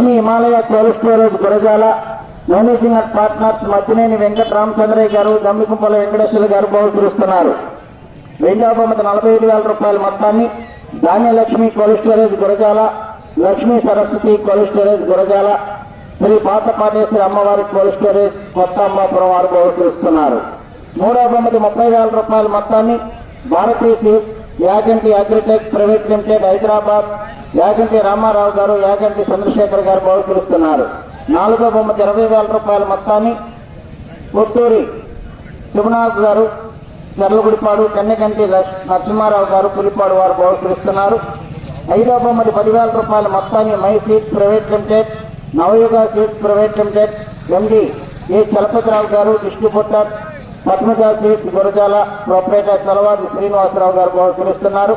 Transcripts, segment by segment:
Lakshmi Himalaya cold storage Gurajala managing and partners Maddineni Venkata Ramachandraiah గారు దమ్మికుంపల వెంకటేశ్వర గారు బహుకరిస్తున్నారు రెండవ బహుమతి నలభై ఐదు వేల రూపాయల మొత్తాన్ని Dhanyalakshmi cold storage Gurajala Lakshmi Saraswati cold storage Gurajala Sri Patapateswari అమ్మవారి కోల్డ్ స్టోరేజ్ కొత్త అమ్మాపురం వారు బహుకరిస్తున్నారు మూడవ బహుమతి ముప్పై వేల రూపాయల మొత్తాన్ని Bharatiya seeds Yaganti agritech private limited Hyderabad Yaganti Ramarao గారు యాగంటి చంద్రశేఖర్ గారు బహుకరిస్తున్నారు నాలుగో బొమ్మకి ఇరవై వేల రూపాయల మొత్తాన్ని పుత్తూరి శివనాథ్ గారు చర్లగుడిపాడు కన్నెకంటి లక్ష్- నరసింహారావు గారు పులిపాడు వారు బహుకరిస్తున్నారు ఐదో బొమ్మది పదివేల రూపాయల మొత్తాన్ని my seat private limited Navayuga seeds private limited MD A Chalapathirao గారు distributor Padmaja seeds Gurajala proprietor Chalavadi Srinivasarao గారు బహుకరిస్తున్నారు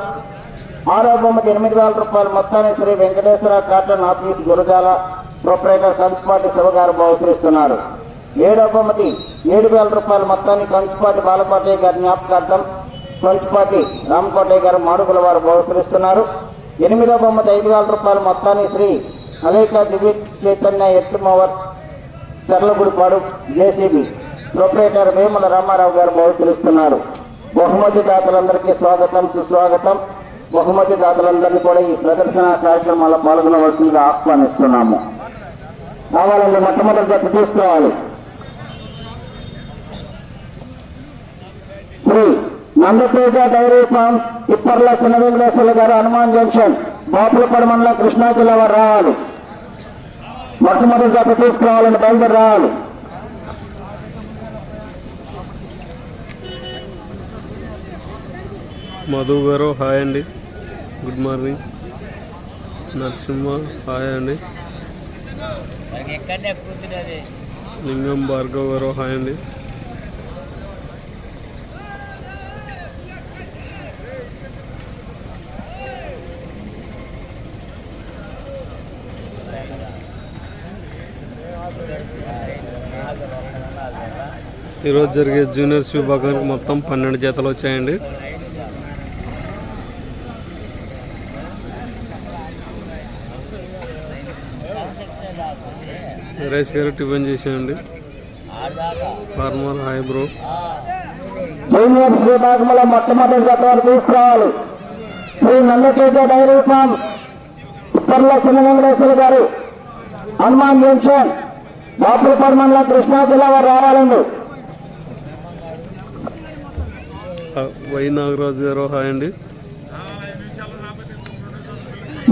ఆరో బొమ్మకి ఎనిమిది వేల రూపాయలు మొత్తాన్ని Sri Venkateswara cotton office Gurajala proprietor Kanchupati Siva గారు బహుకరిస్తున్నారు ఏడో బొమ్మకి ఏడు వేల రూపాయల మొత్తాన్ని కంచుపాటి బాలకోటయ్య గారి జ్ఞాపకార్థం కంచుపాటి రామకోటయ్య గారు మాడుగుల వారు బహుకరిస్తున్నారు ఎనిమిదో బొమ్మకి ఐదు వేల రూపాయల మొత్తాన్ని శ్రీ అలేక దివ్య చైతన్య ఎట్లు movers Teralagudipadu JCB proprietor Vemula Ramarao గారు బహుకరిస్తున్నారు బహుమతి దాతలందరికీ స్వాగతం సుస్వాగతం. బహుమతి దాతలందరినీ కూడా ఈ ప్రదర్శన కార్యక్రమాల్లో పాల్గొనవలసిందిగా ఆహ్వానిస్తున్నాము. కావాలండి మొట్టమొదటి జట్టు తీసుకోవాలి. శ్రీ నందతేజ డైరీ ఫార్మ్స్ ఇప్పర్ల చిన్న వెంకటేశ్వర గారు హనుమాన్ జంక్షన్ బాపులపడి మండలం కృష్ణా జిల్లా వారు రావాలి. మొట్టమొదటి జట్టు తీసుకురావాలని బయలుదేరి రావాలి మధు గారు హాయ్ అండి. Good morning. నరసింహ హాయ్ అండి. లింగం భార్గవ్ గారు హాయ్ అండి. ఈరోజు జరిగే జూనియర్స్ విభాగానికి మొత్తం పన్నెండు జతలు వచ్చాయండి. నరేష్ గారు tiffin చేసాయండి. Farmer hi bro. Juniors విభాగంలో మొట్టమొదటి జత వారు తీసుకురావాలి శ్రీ నందతేజ డైరీ ఫార్మ్ ఇప్పర్ల చిన్న గారు హనుమాన్ జంక్షన్ బాపులపడి మండలం కృష్ణా జిల్లా వారు రావాలండి వై నాగరాజు గారు హాయ్ అండి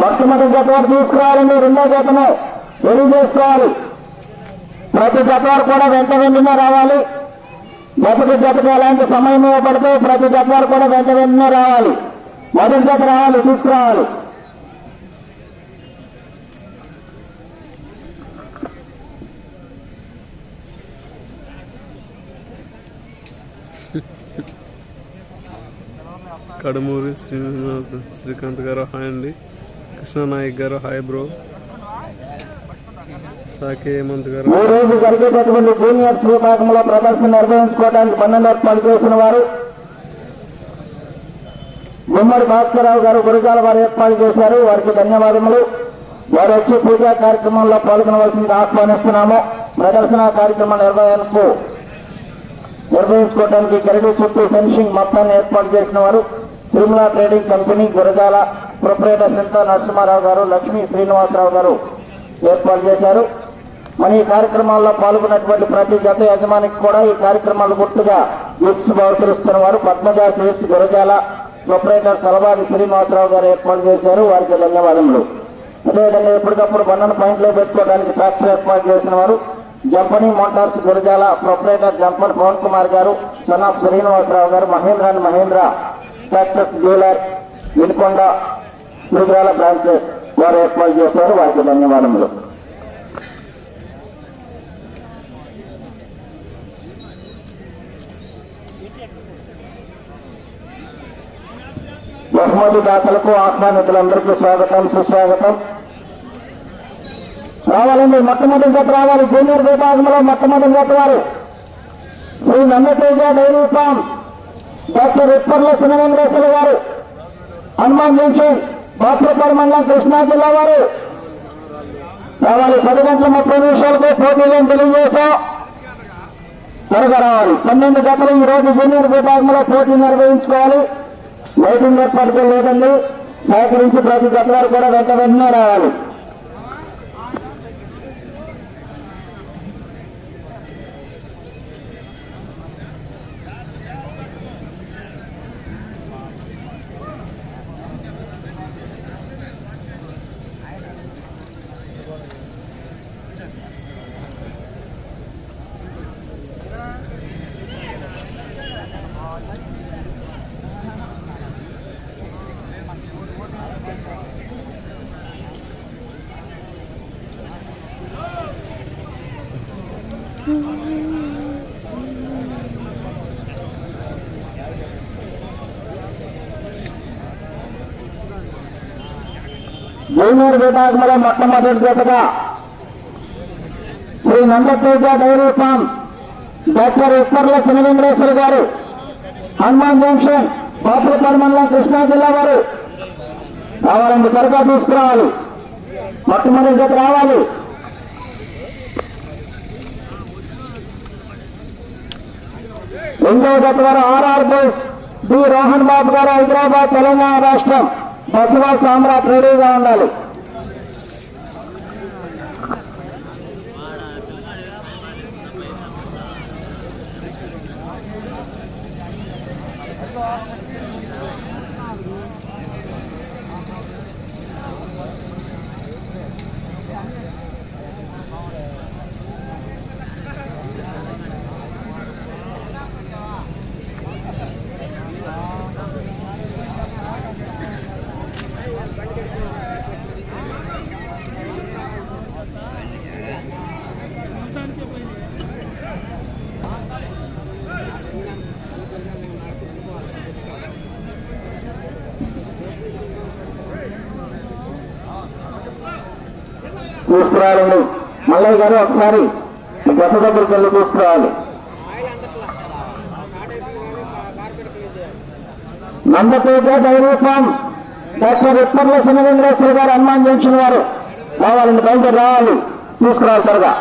మొట్టమొదటి జత వారు తీసుకురావాలండి రెండో జతను రెడీ చేసుకోవాలి ప్రతి జత వారు కూడా వెంట వెంటనే రావాలి. మొదటి జతకు ఎలాంటి సమయం ఇవ్వబడితే ప్రతి జత వారు కూడా వెంట వెంటనే రావాలి. మొదటి జత రావాలి తీసుకురావాలి. కడుమూరి శ్రీనాథ్ శ్రీకాంత్ గారు హాయ్ అండి. కృష్ణనాయక్ గారు హాయ్ బ్రో. సాకే మంత్రి గారు. ఈ రోజు జరిగేటటువంటి జూనియర్స్ విభాగంలో ప్రదర్శన నిర్వహించుకోవడానికి పన్నెండు ఏర్పాటు చేసిన వారు? గుమ్మడి భాస్కరరావు గారు గురుజాల వారు ఏర్పాటు చేశారు. వారికి ధన్యవాదములు. వారు వచ్చి పూజా కార్యక్రమంలో పాల్గొనవలసింది ఆహ్వానిస్తున్నాము. ప్రదర్శన కార్యక్రమ నిర్వహణకు నిర్వహించుకోవడానికి గరిడి చుట్టూ ఫెన్సింగ్ మొత్తాన్ని ఏర్పాటు చేసిన వారు Tirumala trading company Gurajala proprietor Sinta Narasimharao గారు లక్ష్మీ శ్రీనివాసరావు గారు ఏర్పాటు చేశారు. మన ఈ కార్యక్రమాల్లో పాల్గొన్నటువంటి ప్రతి జత యజమానికి కూడా ఈ కార్యక్రమాలు గుర్తుగా గిఫ్ట్స్ బహుకరిస్తున్న వారు పద్మజ శ్రీస్ గురజాల ప్రొపరేటర్ సలవాది శ్రీనివాసరావు గారు ఏర్పాటు చేశారు. వారికి ధన్యవాదములు. అదేవిధంగా ఎప్పటికప్పుడు పన్నెండు పాయింట్లో పెట్టుకోవడానికి ట్రాక్టర్ ఏర్పాటు చేసిన వారు జంపని మోటార్స్ గురజాల ప్రొపరేటర్ జంపని పవన్ కుమార్ గారు సన్ ఆఫ్ శ్రీనివాసరావు గారు Mahindra and Mahindra tractors dealer Vinukonda Gurajala branches వారు ఏర్పాటు చేశారు. వారికి ధన్యవాదములు. బహుమతి దాతలకు ఆహ్వానితులందరికీ స్వాగతం సుస్వాగతం. రావాలండి మొట్టమొదటి జత రావాలి. జూనియర్ విభాగంలో మొట్టమొదటి జత వారు. Sri Nandateja dairy farm. Doctor Upparla Srinivendreswara గారు హనుమాన్ నుంచి బాపులపాడు మండలం కృష్ణా జిల్లా వారు. రావాలి పది గంటల ముప్పై నిమిషాలకు పోటీలను తెలియజేశాం. త్వరగా రావాలి. పన్నెండు గంటలు ఈ రోజు జూనియర్ విభాగంలో పోటీ నిర్వహించుకోవాలి. లైటింగ్ ఏర్పాటు లేదండి. సహకరించి ప్రతి గతవారు కూడా వెంట వెంటనే రావాలి. ఏలూరు విభాగంలో మొట్టమొదటి జతగా Sri Nandateja dairy farm doctor Upparla Sanivendreswara గారు హనుమాన్ జంక్షన్ బాపులపాడు మండలం కృష్ణా జిల్లా వారు. రావాలండి త్వరగా తీసుకురావాలి. మొట్టమొదటి జత రావాలి. రెండవ జత వారు ఆర్ఆర్ బోస్ డి. రోహన్ బాబు గారు హైదరాబాద్ తెలంగాణ రాష్ట్రం. బసవ సామ్రాట్ రెడీగా ఉండాలి. తీసుకురావాలండి మల్లయ్య గారు ఒకసారి గత దగ్గరికి వెళ్ళి తీసుకురావాలి. Nandapeta dairy farms doctor Upparla Sanivendreswara గారు హనుమాన్ జంక్షన్ వారు రావాలండి బయట రావాలి. తీసుకురావాలి త్వరగా.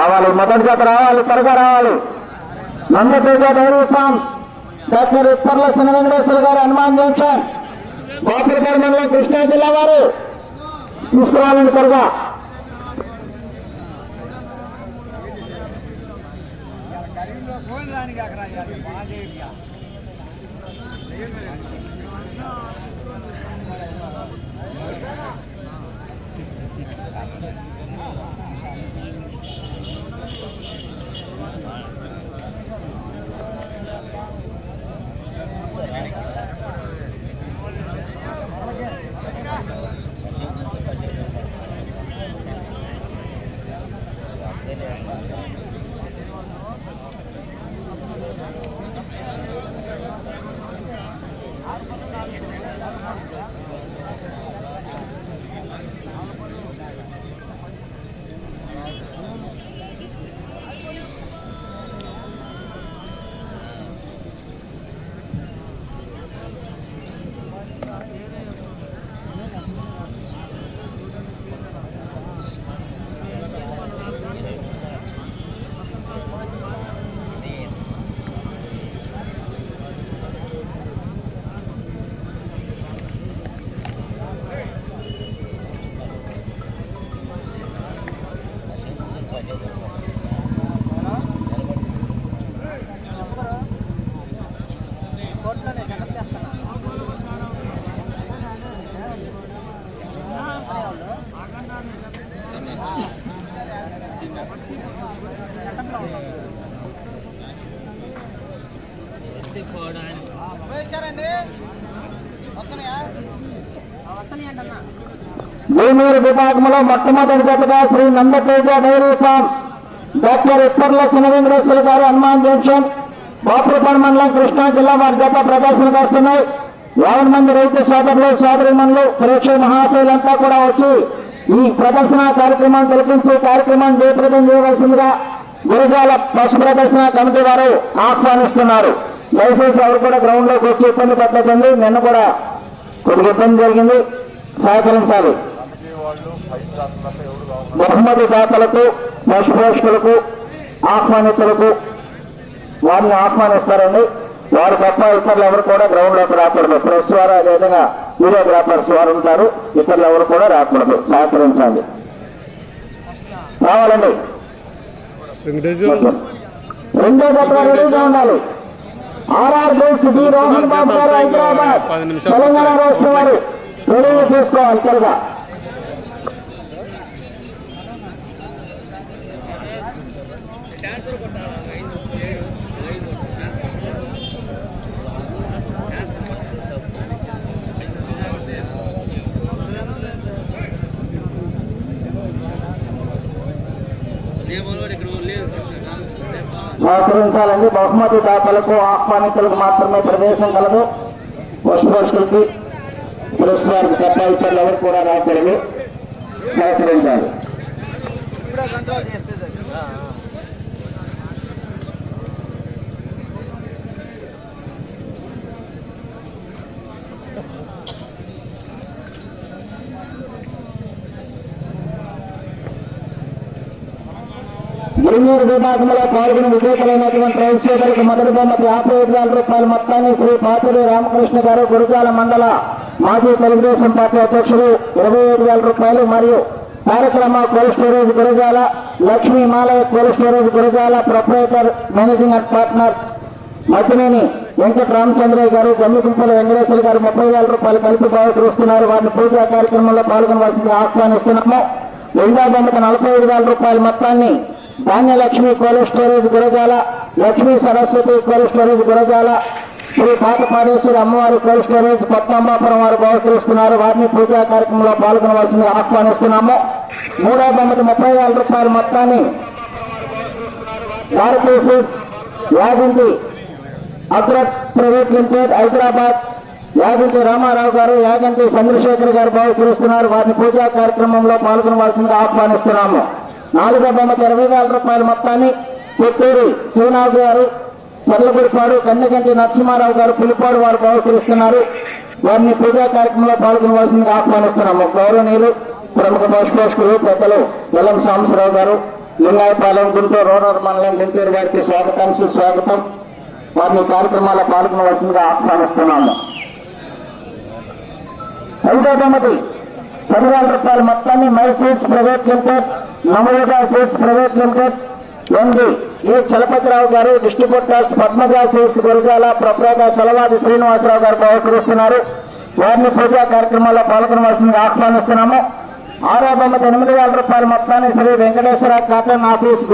రావాలి మొదటి చేత రావాలి త్వరగా రావాలి. Nandateja dairy farms doctor Upparla Sina Venkateswara గారు హనుమాన్ జంక్షన్ బాపులపాడు మండలం కృష్ణా జిల్లా వారు తీసుకురావాలండి త్వరగా. కరీంలో కోయిల్ రానికి వచ్చారండి విభాగంలో మొట్టమొదటి జతగా Sri Nandateja dairy farms doctor Ipparla Venkateswara గారు హనుమాన్ జంక్షన్ బాపురపల్లి మండలం కృష్ణా జిల్లా వారి జత ప్రదర్శనకు వస్తున్నాయి యాభై మంది రైతు సోదరులు సోదరిమణులు ప్రేక్షక మహాశైలంతా కూడా వచ్చి ఈ ప్రదర్శన కార్యక్రమాన్ని తిలకించి కార్యక్రమాన్ని జయప్రదం చేయవలసిందిగా గురజాల పశు ప్రదర్శన కమిటీ వారు ఆహ్వానిస్తున్నారు. దయచేసి ఎవరు కూడా గ్రౌండ్లోకి వచ్చి ఇబ్బంది పెట్టకండి. నిన్న కూడా కొద్దిగా ఇబ్బంది జరిగింది. సహకరించాలి. బహుమతి దాతలకు పశుపోషకులకు ఆహ్వానితులకు వారిని ఆహ్వానిస్తారండి. వారు తప్ప ఇతరులు ఎవరు కూడా గ్రౌండ్లోకి రాకూడదు. ప్రెస్ వారు అదేవిధంగా వీడియోగ్రాఫర్స్ వారు ఉంటారు. ఇతరులు ఎవరు కూడా రాకూడదు. సహకరించాలి రావాలండి. రెండో రెడీగా ఉండాలి. పది నిమిషాలు తెలంగాణ రాష్ట్రం వారు రెడీ చేసుకోవాలి త్వరగా బహుమతి దాతలకు ఆహ్వానితులకు మాత్రమే ప్రవేశం కలదు. పశుపోషకులకి ప్రెస్ వారికి తప్ప ఇతరులు ఎవరు కూడా రాకూడదు సహకరించాలి ఇప్పుడే విభాగంలో పాల్గొని విజేతలైనటువంటి రైతు మొదటి బొమ్మకి యాభై ఐదు వేల రూపాయల మొత్తాన్ని శ్రీ పాతిరి రామకృష్ణ గారు గురుజాల మండల మాజీ తెలుగుదేశం పార్టీ అధ్యక్షుడు ఇరవై ఐదు వేల రూపాయలు మరియు కార్యక్రమ cold storage Gurajala Lakshmi Himalaya cold storage Gurajala proprietor managing and partners Madhyaneni Venkata Ramachandraiah గారు జమ్మికుంపల వెంకటేశ్వర గారు ముప్పై వేల రూపాయలు కలిపి బాగుతున్నారు వారిని పూజా కార్యక్రమంలో పాల్గొనవలసింది ఆహ్వానిస్తున్నాము. రెండో బొమ్మకు నలభై ఐదు వేల రూపాయల మొత్తాన్ని Dhanyalakshmi cold storage Gurajala Lakshmi Saraswati cold storage Gurajala Sri Patapadeswari అమ్మవారి కోల్డ్ స్టోరేజ్ కొత్త వారు బహుకరిస్తున్నారు. వారిని పూజా కార్యక్రమంలో పాల్గొనవలసింది ఆహ్వానిస్తున్నాము. మూడో తొమ్మిది ముప్పై వేల రూపాయల మొత్తాన్ని భారతీయ సీడ్స్ యాగంటి అగ్రత్ ప్రైవేట్ లిమిటెడ్ హైదరాబాద్ యాగంటి రామారావు గారు యాగంటి చంద్రశేఖర్ గారు బహుకరిస్తున్నారు. వారిని పూజా కార్యక్రమంలో పాల్గొనవలసిందిగా ఆహ్వానిస్తున్నాము. నాలుగో బొమ్మకి ఇరవై వేల రూపాయల మొత్తాన్ని పుత్తూరు శివనాథ్ గారు చర్లగుడిపాడు కన్నెగంటి నరసింహారావు గారు పులిపాడు వారు బహుకరిస్తున్నారు. వారిని పూజా కార్యక్రమంలో పాల్గొనవలసిందిగా ఆహ్వానిస్తున్నాము. గౌరవనీయులు ప్రముఖ పోషకోషకులు పెద్దలు వెల్లం సాంబశివరావు గారు లింగాయపాలెం గుంటూరు రూరల్ మండలం గుంటూరు గారికి స్వాగతం సుస్వాగతం. వారిని కార్యక్రమాల్లో పాల్గొనవలసిందిగా ఆహ్వానిస్తున్నాము. ఐదో బహుమతి పదివేల రూపాయల మొత్తాన్ని మై సీడ్స్ ప్రైవేట్ లిమిటెడ్ నమోద సీడ్స్ ప్రైవేట్ లిమిటెడ్ ఎండి ఈ చలపతిరావు గారు distributors Padmaja seeds Gurajala proprietor Selavadi Srinivasarao గారు బహుకరిస్తున్నారు వారిని పూజా కార్యక్రమాల్లో పాల్గొనవలసిందిగా ఆహ్వానిస్తున్నాము. ఆరో బొమ్మకి ఎనిమిది వేల రూపాయల మొత్తాన్ని శ్రీ వెంకటేశ్వర కాటన్ ఆఫీస్